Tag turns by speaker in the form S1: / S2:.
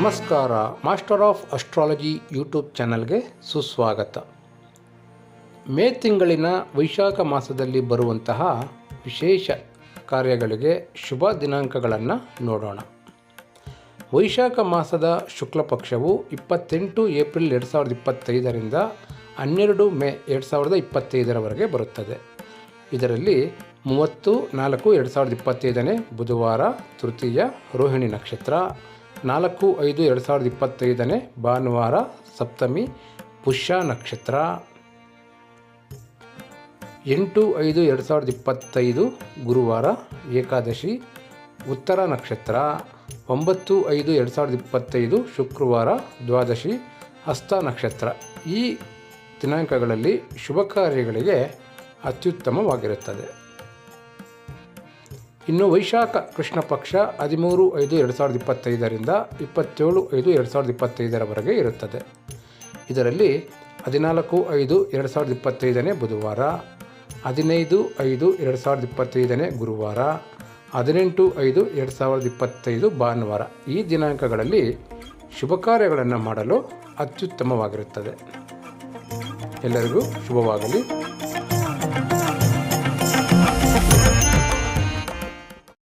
S1: ನಮಸ್ಕಾರ master of astrology YouTube ಚಾನಲ್ಗೆ ಸುಸ್ವಾಗತ. ಮೇ ತಿಂಗಳಿನ ವೈಶಾಖ ಮಾಸದಲ್ಲಿ ಬರುವಂತಹ ವಿಶೇಷ ಕಾರ್ಯಗಳಿಗೆ ಶುಭ ದಿನಾಂಕಗಳನ್ನು ನೋಡೋಣ. ವೈಶಾಖ ಮಾಸದ ಶುಕ್ಲ ಪಕ್ಷವು ಇಪ್ಪತ್ತೆಂಟು ಏಪ್ರಿಲ್ ಎರಡು ಸಾವಿರದ ಇಪ್ಪತ್ತೈದರಿಂದ ಹನ್ನೆರಡು ಮೇ ಎರಡು ಸಾವಿರದ ಇಪ್ಪತ್ತೈದರವರೆಗೆ ಬರುತ್ತದೆ. ಇದರಲ್ಲಿ ಮೂವತ್ತು ನಾಲ್ಕು ಎರಡು ಸಾವಿರದ ಇಪ್ಪತ್ತೈದನೇ ಬುಧವಾರ, ತೃತೀಯ ರೋಹಿಣಿ ನಕ್ಷತ್ರ ನಾಲ್ಕು ಐದು ಎರಡು ಸಾವಿರದ ಇಪ್ಪತ್ತೈದನೇ ಭಾನುವಾರ ಸಪ್ತಮಿ ಪುಷ್ಯ ನಕ್ಷತ್ರ. ಎಂಟು ಐದು ಎರಡು ಸಾವಿರದ ಇಪ್ಪತ್ತೈದು ಗುರುವಾರ ಏಕಾದಶಿ, ಉತ್ತರ ನಕ್ಷತ್ರ. ಒಂಬತ್ತು ಐದು ಎರಡು ಸಾವಿರದ ಇಪ್ಪತ್ತೈದು ಶುಕ್ರವಾರ ದ್ವಾದಶಿ ಹಸ್ತ ನಕ್ಷತ್ರ. ಈ ದಿನಾಂಕಗಳಲ್ಲಿ ಶುಭ ಕಾರ್ಯಗಳಿಗೆ ಅತ್ಯುತ್ತಮವಾಗಿರುತ್ತದೆ. ಇನ್ನು ವೈಶಾಖ ಕೃಷ್ಣ ಪಕ್ಷ ಹದಿಮೂರು ಐದು ಎರಡು ಸಾವಿರದ ಇಪ್ಪತ್ತೈದರಿಂದ ಇಪ್ಪತ್ತೇಳು ಐದು ಎರಡು ಸಾವಿರದ ಇಪ್ಪತ್ತೈದರವರೆಗೆ ಇರುತ್ತದೆ. ಇದರಲ್ಲಿ ಹದಿನಾಲ್ಕು ಐದು ಎರಡು ಸಾವಿರದ ಇಪ್ಪತ್ತೈದನೇ ಬುಧವಾರ, ಹದಿನೈದು ಐದು ಎರಡು ಸಾವಿರದ ಇಪ್ಪತ್ತೈದನೇ ಗುರುವಾರ, ಹದಿನೆಂಟು ಐದು ಎರಡು ಸಾವಿರದ ಇಪ್ಪತ್ತೈದು ಭಾನುವಾರ ಈ ದಿನಾಂಕಗಳಲ್ಲಿ ಶುಭ ಕಾರ್ಯಗಳನ್ನು ಮಾಡಲು ಅತ್ಯುತ್ತಮವಾಗಿರುತ್ತದೆ. ಎಲ್ಲರಿಗೂ ಶುಭವಾಗಲಿ.